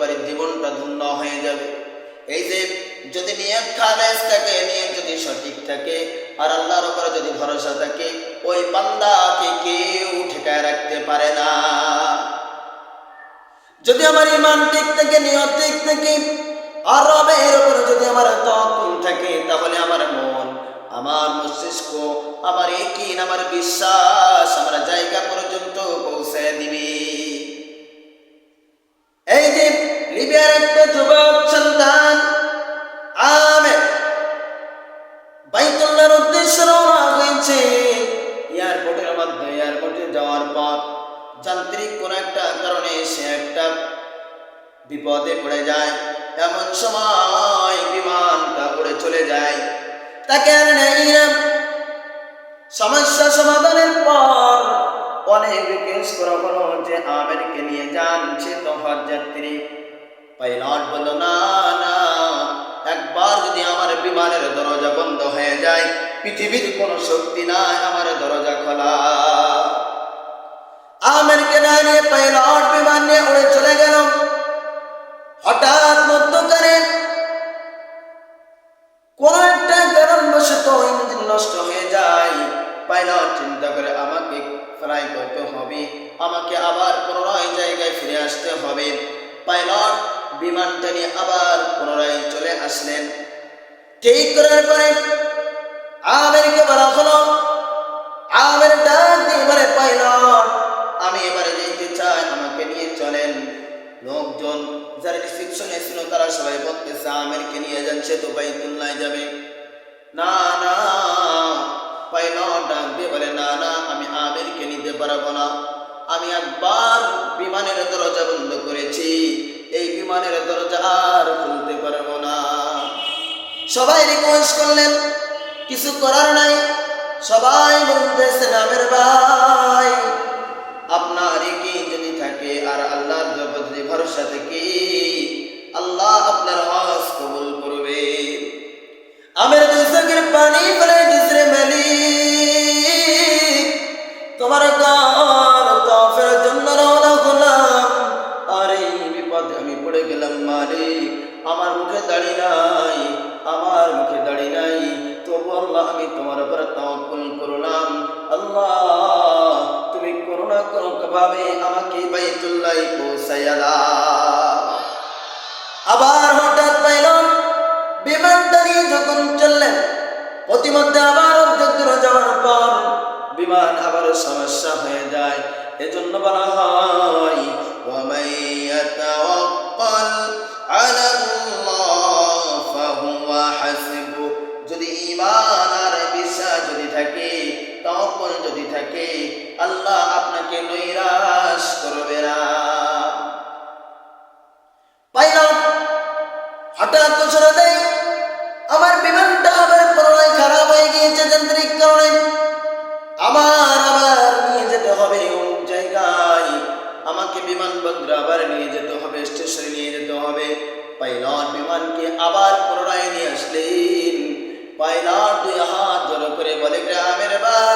পারি জীবনটা ধন্য হয়ে যাবে। এই যে যদি নিয়ত খালেস থাকে, নিয়ত যদি সঠিক থাকে, আর আল্লাহর উপরে যদি ভরসা থাকে, ওই বান্দাকে কেউ ঠেকায় রাখতে পারে না। যদি আমার ইমান ঠিক থাকে, নিয়ত ঠিক থাকে, আর রবের উপরে যদি আমার তকুল থাকে, তাহলে আমার মন, আমার মস্তিষ্ক, আমার একিন আমার বিশ্বাস, আমার জায়গা পর্যন্ত পৌঁছে দিবে। যান্ত্রিক কোন একটা কারণে সে একটা বিপদে পড়ে যায়। এমন সময় বিমানটা উড়ে চলে যায়। তাকে আর নেই সমস্যা সমাধানের পর অনেক রিকোয়েস্ট করা হলো যে আমেরকে নিয়ে যান। সে তো হজ যাত্রী পাইলট বলল, না না। একবার যদি আমার বিমানের দরজা বন্ধ হয়ে যায়, পৃথিবীর কোনো শক্তি নাই, আমার দরজা পাইলট বিমান নিয়ে উড়ে চলে গেল হঠাৎ মধ্যকারে কোন একটা কারণবশত ইঞ্জিন নষ্ট হয়ে যায়। পাইলট চিন্তা করে, আমাকে ফ্লাই করতে হবে, আমাকে আবার পুনরায় জায়গায় ফিরে আসতে হবে। পাইলট বিমানটা নিয়ে আবার পুনরায় চলে আসলেন। ঠিক করার পরে আমেরিকা বলা হলো আমের ডাক এবারে পাইলট, আমি এবারে যেতে চাই আমাকে নিয়ে চলেন। লোকজন যারা রিসিপশনে ছিল, তারা সবাই বলতেছে, আমেরকে নিয়ে যান, সে তো বাইতুল্লায় যাবে। না না। ডাক দিয়ে বলে, না না, আমি আমেরকে নিতে পারব না। আমি একবার বিমানের দরজা বন্ধ করেছি। এই বিমানের দরজা আর খুলতে পারব না। সবাই রিকোয়েস্ট করলেন, কিছু করার নাই? সবাই বলতেছে নামের ভাই আপনার কি থাকে আর আল্লাহর জগৎ ভরসা থেকে আল্লাহ আপনার হজ কবুল করবে। আমের দুসকের পানি ফেলে দিসরে মালিক। তোমার গান তফের জন্য রওনা হলাম। আর এই বিপদে আমি পড়ে গেলাম মালিক। আমার মুখে দাড়ি নাই, আমার মুখে দাড়ি নাই। তবু আল্লাহ আমি তোমার উপর তাওয়াক্কুল করলাম। আল্লাহ ভাবে আমাকে বাইতুল্লাই পৌঁছাইয়া আবার হঠাৎ পাইল, বিমান দাঁড়িয়ে যখন চললেন অতিমধ্যে আবার অর্ধদূর যাওয়ার পর বিমান আবার সমস্যা হয়ে যায়। এজন্য বলা হয় যদি ইমান আর বিশ্বাস যদি থাকে তাওয়াক্কুল যদি থাকে, আল্লাহ আপনাকে নৈরাশ করবে না। পাইলট হঠাৎ ঘোষণা দেয় আমার বিমানটা আবার পুনরায় খারাপ হয়ে গিয়েছে যান্ত্রিক কারণে। আমার আবার নিয়ে যেতে হবে অমুক জায়গায়। আমাকে বিমানবন্দরে আবার নিয়ে যেতে হবে, স্টেশনে নিয়ে যেতে হবে। পাইলট বিমানকে আবার পুনরায় নিয়ে আসলেন। পাইলট দুই হাত জড়ো করে বলে, গ্রামের ভাই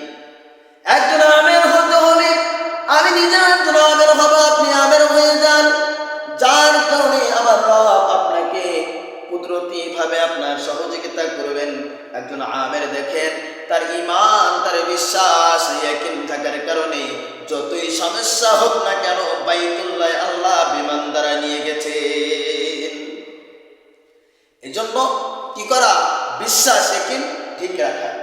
একজন আমের দেখেন, তার ইমান তার বিশ্বাস ইয়াকিন থাকার কারণে যতই সমস্যা হোক না কেন বাইতুল্লাহ আল্লাহ বিমান দ্বারা নিয়ে গেছে। এই জন্য কি করা? বিশ্বাস একিন ঠিক রাখা।